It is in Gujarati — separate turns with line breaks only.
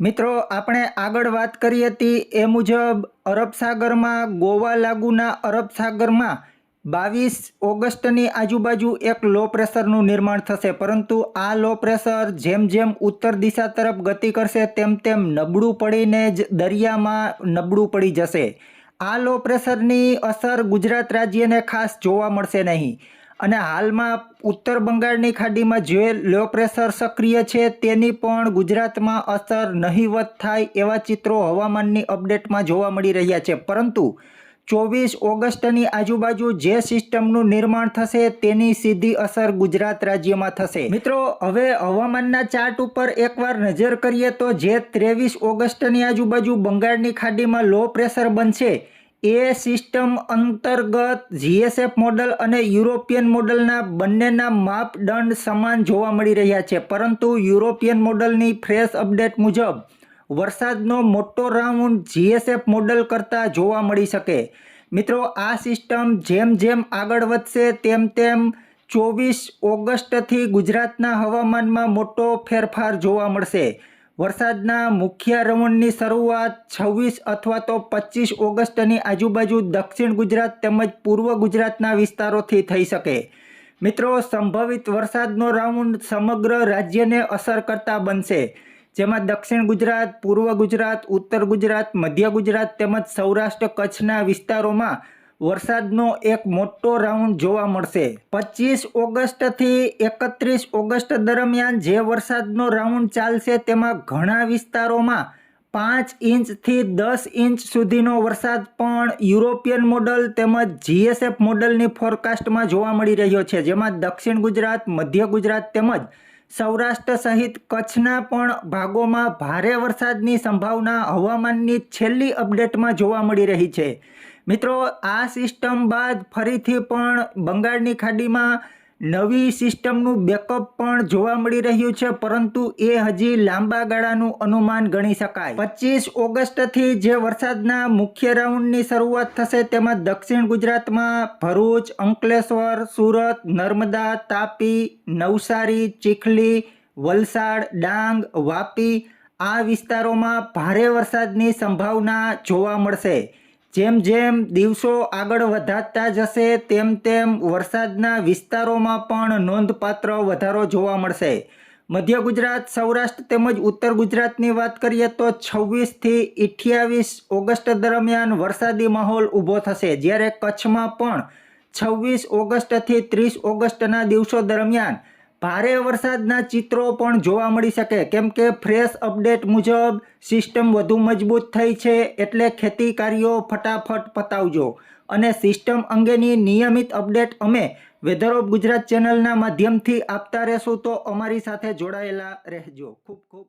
મિત્રો, આપણે આગળ વાત કરી હતી એ મુજબ અરબ સાગરમાં, ગોવા લાગુના અરબ સાગરમાં બાવીસ ઓગસ્ટની આજુબાજુ એક લો પ્રેશરનું નિર્માણ થશે. પરંતુ આ લો પ્રેશર જેમ જેમ ઉત્તર દિશા તરફ ગતિ કરશે, તેમ તેમ નબળું પડીને જ દરિયામાં નબળું પડી જશે. આ લો પ્રેશરની અસર ગુજરાત રાજ્યને ખાસ જોવા મળશે નહીં. અને હાલમાં ઉત્તર બંગાળની ખાડીમાં જે લો પ્રેશર સક્રિય છે તેની પણ ગુજરાતમાં અસર નહીવત થાય એવા ચિત્રો હવામાનની અપડેટમાં જોવા મળી રહ્યા છે. પરંતુ ચોવીસ ઓગસ્ટની આજુબાજુ જે સિસ્ટમનું નિર્માણ થશે તેની સીધી અસર ગુજરાત રાજ્યમાં થશે. મિત્રો, હવે હવામાનના ચાર્ટ ઉપર એકવાર નજર કરીએ તો જે ત્રેવીસ ઓગસ્ટની આજુબાજુ બંગાળની ખાડીમાં લો પ્રેશર બનશે એ સિસ્ટમ અંતર્ગત જીએસએફ મોડલ અને યુરોપિયન મોડલના બંનેના માપદંડ સમાન જોવા મળી રહ્યા છે. પરંતુ યુરોપિયન મોડલની ફ્રેશ અપડેટ મુજબ, વરસાદનો મોટો રાઉન્ડ જીએસએફ મોડલ કરતાં જોવા મળી શકે. મિત્રો, આ સિસ્ટમ જેમ જેમ આગળ વધશે, તેમ તેમ ચોવીસ ઓગસ્ટથી ગુજરાતના હવામાનમાં મોટો ફેરફાર જોવા મળશે. વરસાદના મુખ્ય રાઉન્ડની શરૂઆત છવ્વીસ અથવા તો પચીસ ઓગસ્ટની આજુબાજુ દક્ષિણ ગુજરાત તેમજ પૂર્વ ગુજરાતના વિસ્તારોથી થઈ શકે. મિત્રો, સંભવિત વરસાદનો રાઉન્ડ સમગ્ર રાજ્યને અસર કરતા બનશે. જેમાં દક્ષિણ ગુજરાત, પૂર્વ ગુજરાત, ઉત્તર ગુજરાત, મધ્ય ગુજરાત તેમજ સૌરાષ્ટ્ર કચ્છના વિસ્તારોમાં વરસાદનો એક મોટો રાઉન્ડ જોવા મળશે. પચીસ ઓગસ્ટથી એકત્રીસ ઓગસ્ટ દરમિયાન જે વરસાદનો રાઉન્ડ ચાલશે તેમાં ઘણા વિસ્તારોમાં પાંચ ઇંચથી દસ ઇંચ સુધીનો વરસાદ પણ યુરોપિયન મોડલ તેમજ જીએસએફ મોડલની ફોરકાસ્ટમાં જોવા મળી રહ્યો છે. જેમાં દક્ષિણ ગુજરાત, મધ્ય ગુજરાત તેમજ સૌરાષ્ટ્ર સહિત કચ્છના પણ ભાગોમાં ભારે વરસાદની સંભાવના હવામાનની છેલ્લી અપડેટમાં જોવા મળી રહી છે. મિત્રો, આ સિસ્ટમ બાદ ફરીથી પણ બંગાળની ખાડીમાં નવી સિસ્ટમનું બેકઅપ પણ જોવા મળી રહ્યું છે, પરંતુ એ હજી લાંબા ગાળાનું અનુમાન ગણી શકાય. પચીસ ઓગસ્ટથી જે વરસાદના મુખ્ય રાઉન્ડની શરૂઆત થશે, તેમાં દક્ષિણ ગુજરાતમાં ભરૂચ, અંકલેશ્વર, સુરત, નર્મદા, તાપી, નવસારી, ચીખલી, વલસાડ, ડાંગ, વાપી આ વિસ્તારોમાં ભારે વરસાદની સંભાવના જોવા મળશે. જેમ જેમ દિવસો આગળ વધારતા જશે, તેમ તેમ વરસાદના વિસ્તારોમાં પણ નોંધપાત્ર વધારો જોવા મળશે. મધ્ય ગુજરાત, સૌરાષ્ટ્ર તેમજ ઉત્તર ગુજરાતની વાત કરીએ તો છવ્વીસથી અઠ્યાવીસ ઓગસ્ટ દરમિયાન વરસાદી માહોલ ઊભો થશે. જ્યારે કચ્છમાં પણ છવ્વીસ ઓગસ્ટથી ત્રીસ ઓગસ્ટના દિવસો દરમિયાન ભારે વરસાદના ચિત્રો પણ જોવા મળી શકે. કેમ કે ફ્રેશ અપડેટ મુજબ સિસ્ટમ વધુ મજબૂત થઈ છે એટલે ખેતી કાર્યો ફટાફટ પતાવજો. અને સિસ્ટમ અંગેની નિયમિત અપડેટ અમે વેધર ઓફ ગુજરાત ચેનલના માધ્યમથી આપતા રહેશું. તો અમારી સાથે જોડાયેલા રહેજો. ખૂબ ખૂબ